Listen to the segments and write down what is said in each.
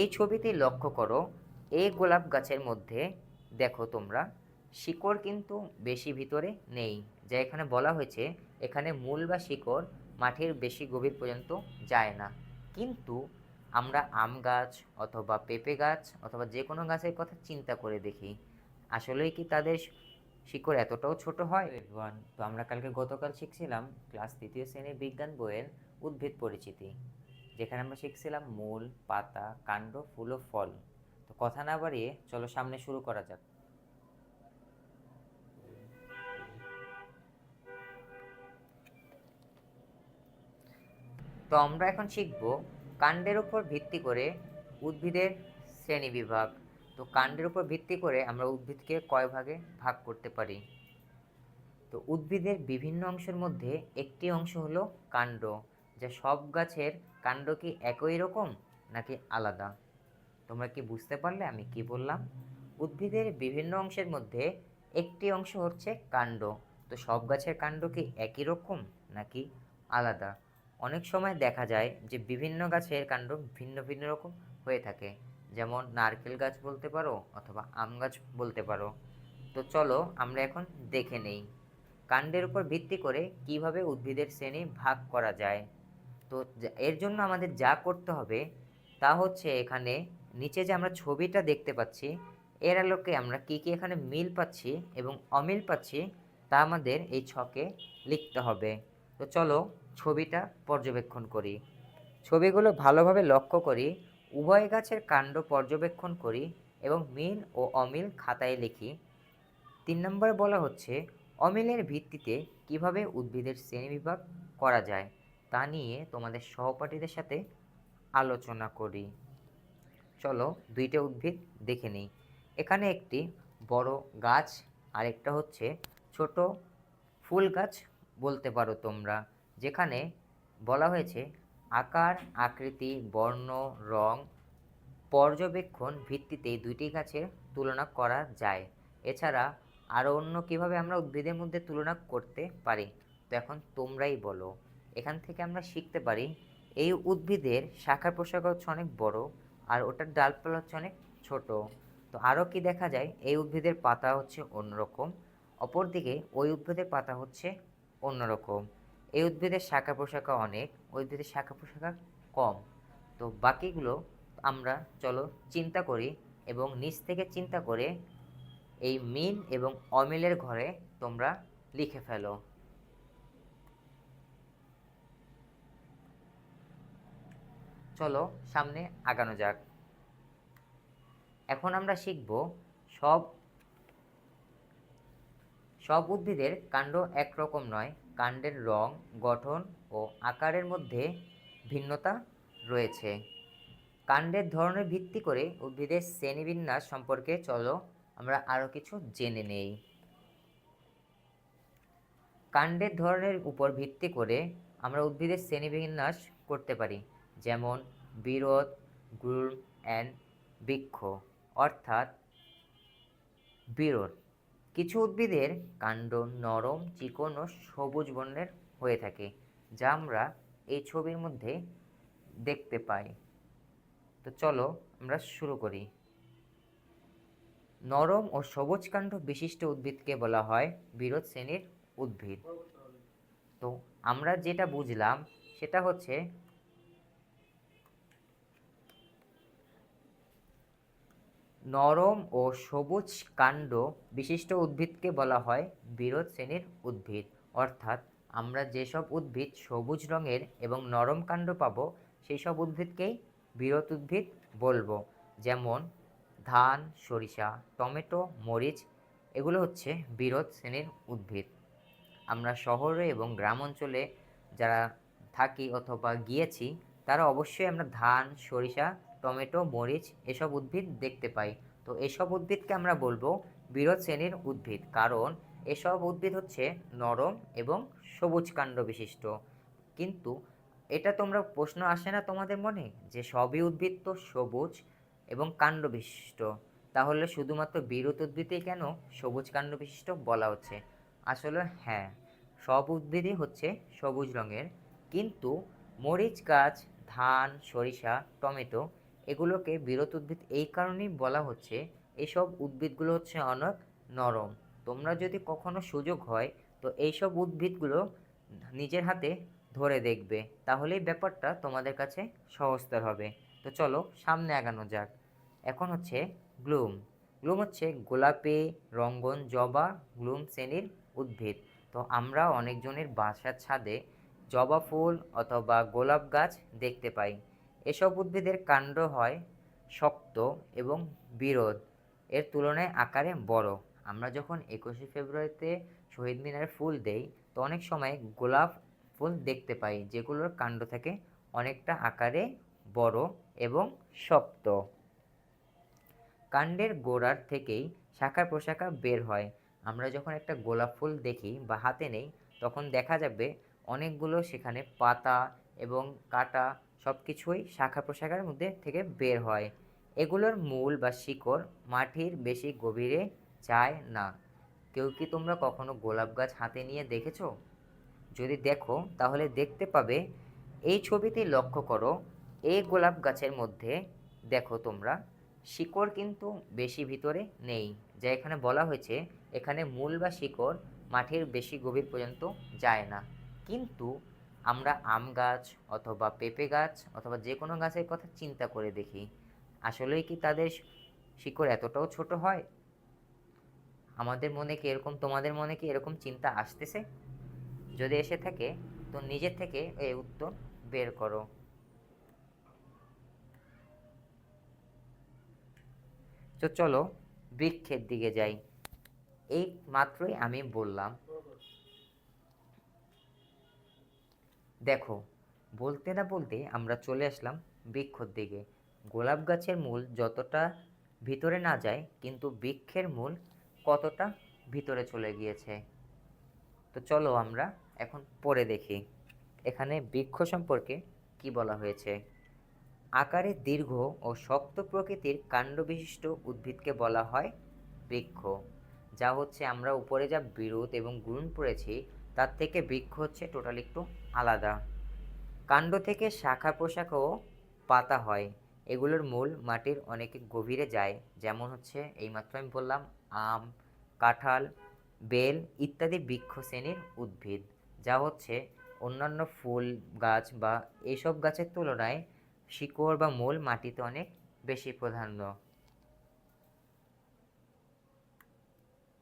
এই ছবিতে লক্ষ্য করো, এই গোলাপ গাছের মধ্যে দেখো তোমরা, শিকড় কিন্তু বেশি ভিতরে নেই, যা এখানে বলা হয়েছে, এখানে মূল বা শিকড় মাটির বেশি গভীর পর্যন্ত যায় না। কিন্তু আমরা আম গাছ অথবা পেঁপে গাছ অথবা যে কোনো গাছের কথা চিন্তা করে দেখি। আসলেই কি তাদের শিকড় এতটাও ছোট হয়? তো আমরা কালকে গতকাল শিখছিলাম ক্লাস তৃতীয় শ্রেণির বিজ্ঞান বইয়ের উদ্ভিদ পরিচিতি। যেখানে আমরা শিখছিলাম মূল, পাতা, কাণ্ড, ফুল ও ফল। তো কথা না বাড়িয়ে চলো সামনে শুরু করা যাক। তো আমরা এখন শিখব কাণ্ডের উপর ভিত্তি করে উদ্ভিদের শ্রেণি বিভাগ। তো কাণ্ডের উপর ভিত্তি করে আমরা উদ্ভিদকে কয় ভাগে ভাগ করতে পারি? তো উদ্ভিদের বিভিন্ন অংশের মধ্যে একটি অংশ হলো কাণ্ড। যা সব গাছের কাণ্ড কি একই রকম নাকি আলাদা? তোমরা কি বুঝতে পারলে আমি কি বললাম? উদ্ভিদের বিভিন্ন অংশের মধ্যে একটি অংশ হচ্ছে কাণ্ড। তো সব গাছের কাণ্ড কি একই রকম নাকি আলাদা? অনেক সময় দেখা যায় যে বিভিন্ন গাছের কাণ্ড ভিন্ন ভিন্ন রকম হয়ে থাকে। যেমন নারকেল গাছ বলতে পারো অথবা আম গাছ বলতে পারো। তো চলো আমরা এখন দেখে নেই। কাণ্ডের উপর ভিত্তি করে কীভাবে উদ্ভিদের শ্রেণি ভাগ করা যায়? তো এর জন্য আমাদের যা করতে হবে তা হচ্ছে এখানে নিচে যে আমরা ছবিটা দেখতে পাচ্ছি, এর আলোকে আমরা কি কি এখানে মিল পাচ্ছি এবং অমিল পাচ্ছি তা আমাদের এই ছকে লিখতে হবে। তো চলো ছবিটা পর্যবেক্ষণ করি। ছবিগুলো ভালোভাবে লক্ষ্য করি, উভয় গাছের কাণ্ড পর্যবেক্ষণ করি এবং মিল ও অমিল খাতায় লিখি। তিন নম্বরে বলা হচ্ছে, অমিলের ভিত্তিতে কীভাবে উদ্ভিদের শ্রেণীবিভাগ করা যায়? তা নিয়ে তোমাদের সহপাঠীদের সাথে আলোচনা করি। চলো দুইটা উদ্ভিদ দেখে নিই। এখানে একটি বড় গাছ আর একটা হচ্ছে ছোট ফুল গাছ বলতে পারো তোমরা, যেখানে বলা হয়েছে আকার, আকৃতি, বর্ণ, রং পর্যবেক্ষণ ভিত্তিতে দুইটি গাছের তুলনা করা যায়। এছাড়া আরও অন্য কীভাবে আমরা উদ্ভিদের মধ্যে তুলনা করতে পারি, তো এখন তোমরাই বলো। এখান থেকে আমরা শিখতে পারি এই উদ্ভিদের শাখা প্রশাখা হচ্ছে অনেক বড় আর ওটার ডালপালা হচ্ছে অনেক ছোট। তো আরও কি দেখা যায়? এই উদ্ভিদের পাতা হচ্ছে অন্যরকম, অপরদিকে ওই উদ্ভিদের পাতা হচ্ছে অন্যরকম। এই উদ্ভিদের শাখা প্রশাখা অনেক, ওই উদ্ভিদের শাখা প্রশাখা কম। তো বাকিগুলো আমরা, চলো, চিন্তা করি এবং নিচ থেকে চিন্তা করে এই মিল এবং অমিলের ঘরে তোমরা লিখে ফেলো। চলো সামনে আগানো যাক। এখন আমরা শিখব সব সব উদ্ভিদের কাণ্ড একরকম নয়, কাণ্ডের রং, গঠন ও আকারের মধ্যে ভিন্নতা রয়েছে। কাণ্ডের ধরনের ভিত্তি করে উদ্ভিদের শ্রেণীবিন্যাস সম্পর্কে চলো আমরা আরও কিছু জেনে নেই। কাণ্ডের ধরনের উপর ভিত্তি করে আমরা উদ্ভিদের শ্রেণীবিন্যাস করতে পারি। যেমন বিরোধ গুড় অ্যান্ড বৃক্ষ, অর্থাৎ বিরোধ। কিছু উদ্ভিদের কাণ্ড নরম, চিকন ও সবুজ বর্ণের হয়ে থাকে, যা আমরা এই ছবির মধ্যে দেখতে পাই। তো চলো আমরা শুরু করি। নরম ও সবুজ কাণ্ড বিশিষ্ট উদ্ভিদকে বলা হয় বিরোধ শ্রেণির উদ্ভিদ। তো আমরা যেটা বুঝলাম, সেটা হচ্ছে নরম ও সবুজ কাণ্ড বিশিষ্ট উদ্ভিদকে বলা হয় বিরোধ শ্রেণির উদ্ভিদ। অর্থাৎ আমরা যেসব উদ্ভিদ সবুজ রঙের এবং নরম কাণ্ড পাব সেই সব উদ্ভিদকেই বিরোধ উদ্ভিদ বলব। যেমন ধান, সরিষা, টমেটো, মরিচ, এগুলো হচ্ছে বিরোধ শ্রেণির উদ্ভিদ। আমরা শহরে এবং গ্রাম অঞ্চলে যারা থাকি অথবা গিয়েছি, তারা অবশ্যই আমরা ধান, সরিষা টমেটো, মরিচ এসব উদ্ভিদ দেখতে পাই। তো এসব উদ্ভিদকে আমরা বলব বিরোধ শ্রেণির উদ্ভিদ কারণ এসব উদ্ভিদ হচ্ছে নরম এবং সবুজ কাণ্ড বিশিষ্ট। কিন্তু এটা তোমরা প্রশ্ন আসে না তোমাদের মনে? যে সবই উদ্ভিদ তো সবুজ এবং কাণ্ড বিশিষ্ট। তাহলে শুধুমাত্র বিরোধ উদ্ভিদই কেন সবুজ কাণ্ড বিশিষ্ট বলা হচ্ছে? আসলে হ্যাঁ সব উদ্ভিদই হচ্ছে সবুজ রঙের। কিন্তু মরিচ গাছ, ধান, সরিষা, টমেটো এগুলোকে বিরত উদ্ভিদ এই কারণেই বলা হচ্ছে এইসব উদ্ভিদগুলো হচ্ছে অনেক নরম। তোমরা যদি কখনো সুযোগ হয়, তো এইসব উদ্ভিদগুলো নিজের হাতে ধরে দেখবে। তাহলেই ব্যাপারটা তোমাদের কাছে সহজতর হবে। তো চলো সামনে আগানো যাক। এখন হচ্ছে গ্লুম। গ্লুম হচ্ছে গোলাপি, রঙ্গন, জবা, গ্লুম শ্রেণির উদ্ভিদ। তো আমরা অনেকজনের বাসার ছাদে জবা ফুল অথবা গোলাপ গাছ দেখতে পাই। এসব উদ্ভিদের কাণ্ড হয় শক্ত এবং বিরোধ। এর তুলনায় আকারে বড়। আমরা যখন একুশে ফেব্রুয়ারিতে শহীদ মিনারে ফুল দেই, তো অনেক সময় গোলাপ ফুল দেখতে পাই, যেগুলোর কাণ্ড থাকে অনেকটা আকারে বড় এবং শক্ত। কাণ্ডের গোড়ার থেকেই শাখা প্রশাখা বের হয়। আমরা যখন একটা গোলাপ ফুল দেখি বা হাতে নেই, তখন দেখা যাবে অনেকগুলো সেখানে পাতা এবং কাটা সব কিছুই শাখা প্রশাখার মধ্যে থেকে বের হয়। এগুলোর মূল বা শিকড় মাটির বেশি গভীরে যায় না। কেউ কি তোমরা কখনো গোলাপ গাছ হাতে নিয়ে দেখেছ? যদি দেখো, তাহলে দেখতে পাবে, এই ছবিতে লক্ষ্য করো এই গোলাপ গাছের মধ্যে দেখো তোমরা, শিকড় কিন্তু বেশি ভিতরে নেই, যা এখানে বলা হয়েছে, এখানে মূল বা শিকড় মাটির বেশি গভীর পর্যন্ত যায় না। কিন্তু আমরা আম গাছ অথবা পেঁপে গাছ অথবা যে কোনো গাছের কথা চিন্তা করে দেখি। আসলেই কি তাদের শিকড় এতটাও ছোট হয়? আমাদের মনে কি এরকম, তোমাদের মনে কি এরকম চিন্তা আসতেছে? যদি এসে থাকে, তো নিজের থেকে এই উত্তর বের করো। তো চলো বৃক্ষের দিকে যাই। এই মাত্রই আমি বললাম দেখো, বলতে না বলতে আমরা চলে আসলাম বৃক্ষর দিকে। গোলাপ গাছের মূল যতটা ভিতরে না যায়, কিন্তু বৃক্ষের মূল কতটা ভিতরে চলে গিয়েছে। তো চলো আমরা এখন পড়ে দেখি, এখানে বৃক্ষ সম্পর্কে কি বলা হয়েছে। আকারে দীর্ঘ ও শক্ত প্রকৃতির কাণ্ড বিশিষ্ট উদ্ভিদকে বলা হয় বৃক্ষ, যা হচ্ছে আমরা উপরে যা বিরোধ এবং গুণ পড়েছি তার থেকে বৃক্ষ হচ্ছে টোটাল একটু আলাদা। কাণ্ড থেকে শাখা প্রশাখা ও পাতা হয়। এগুলোর মূল মাটির অনেক গভীরে যায়, যেমন হচ্ছে এইমাত্র আমি বললাম, আম, কাঁঠাল, বেল ইত্যাদি বৃক্ষ শ্রেণির উদ্ভিদ। যা হচ্ছে অন্যান্য ফুল, গাছ বা এইসব গাছের তুলনায় শিকড় বা মূল মাটিতে অনেক বেশি প্রাধান্য।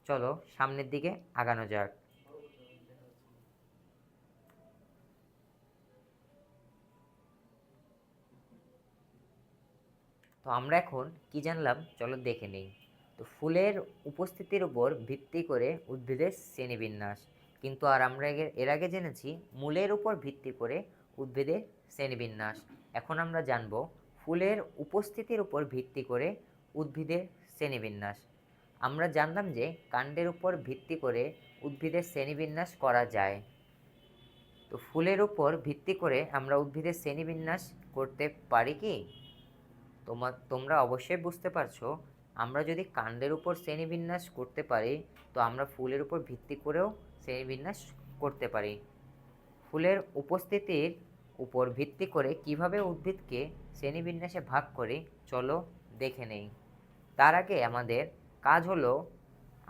চলো সামনের দিকে আগানো যাক। তো আমরা এখন কি জানলাম? চলো দেখে নেই। তো ফুলের উপস্থিতির উপর ভিত্তি করে উদ্ভিদের শ্রেণীবিন্যাস। কিন্তু আর আমরা এর- আগে জেনেছি মূলের উপর ভিত্তি করে উদ্ভিদের শ্রেণীবিন্যাস। এখন আমরা জানব ফুলের উপস্থিতির উপর ভিত্তি করে উদ্ভিদের শ্রেণীবিন্যাস। আমরা জানলাম যে কাণ্ডের উপর ভিত্তি করে উদ্ভিদের শ্রেণীবিন্যাস করা যায়। তো ফুলের উপর ভিত্তি করে আমরা উদ্ভিদের শ্রেণীবিন্যাস করতে পারি কি? তোমার তোমরা অবশ্যই বুঝতে পারছ, আমরা যদি কাণ্ডের উপর শ্রেণীবিন্যাস করতে পারি, তো আমরা ফুলের উপর ভিত্তি করেও শ্রেণীবিন্যাস করতে পারি। ফুলের উপস্থিতির উপর ভিত্তি করে কীভাবে উদ্ভিদকে শ্রেণীবিন্যাসে ভাগ করি, চলো দেখে নেই। তার আগে আমাদের কাজ হলো,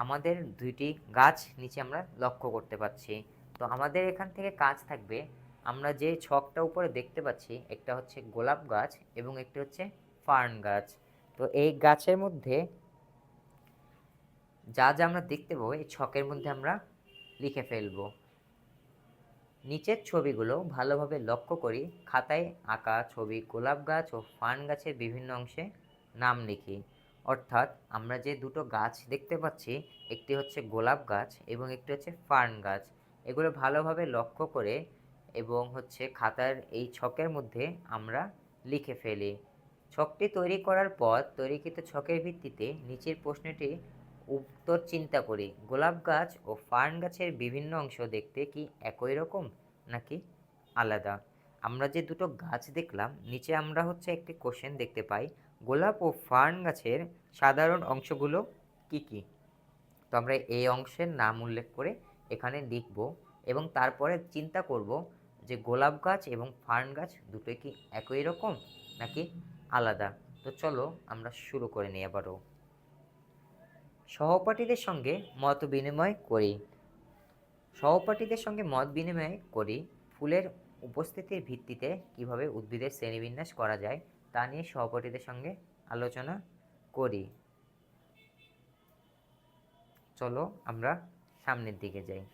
আমাদের দুইটি গাছ নিচে আমরা লক্ষ্য করতে পারছি। তো আমাদের এখান থেকে কাজ থাকবে, আমরা যে ছকটা উপরে দেখতে পাচ্ছি, একটা হচ্ছে গোলাপ গাছ এবং একটি হচ্ছে ফার্ন গাছ। তো এই গাছের মধ্যে যা যা আমরা দেখতে পাবো, এই ছকের মধ্যে আমরা লিখে ফেলব। নিচের ছবিগুলো ভালোভাবে লক্ষ্য করি, খাতায় আঁকা ছবি, গোলাপ গাছ ও ফার্ন গাছের বিভিন্ন অংশে নাম লিখি। অর্থাৎ আমরা যে দুটো গাছ দেখতে পাচ্ছি, একটি হচ্ছে গোলাপ গাছ এবং একটি হচ্ছে ফার্ন গাছ। এগুলো ভালোভাবে লক্ষ্য করে এবং হচ্ছে খাতার এই ছকের মধ্যে আমরা লিখে ফেলি। ছকটি তৈরি করার পর তৈরিকৃত ছকের ভিত্তিতে নিচের প্রশ্নটি উত্তর চিন্তা করি। গোলাপ গাছ ও ফার্ন গাছের বিভিন্ন অংশ দেখতে কি একই রকম নাকি আলাদা? আমরা যে দুটো গাছ দেখলাম, নিচে আমরা হচ্ছে একটি কোশ্চেন দেখতে পাই, গোলাপ ও ফার্ন গাছের সাধারণ অংশগুলো কি কি? তো আমরা এই অংশের নাম উল্লেখ করে এখানে লিখব এবং তারপরে চিন্তা করব যে গোলাপ গাছ এবং ফার্ন গাছ দুটোই কি একই রকম নাকি আলাদা। তো চলো আমরা শুরু করে নিই আবারও। সহপাঠীদের সঙ্গে মত বিনিময় করি। সহপাঠীদের সঙ্গে মত বিনিময় করি ফুলের উপস্থিতির ভিত্তিতে কীভাবে উদ্ভিদের শ্রেণীবিন্যাস করা যায় তা নিয়ে সহপাঠীদের সঙ্গে আলোচনা করি। চলো আমরা সামনের দিকে যাই।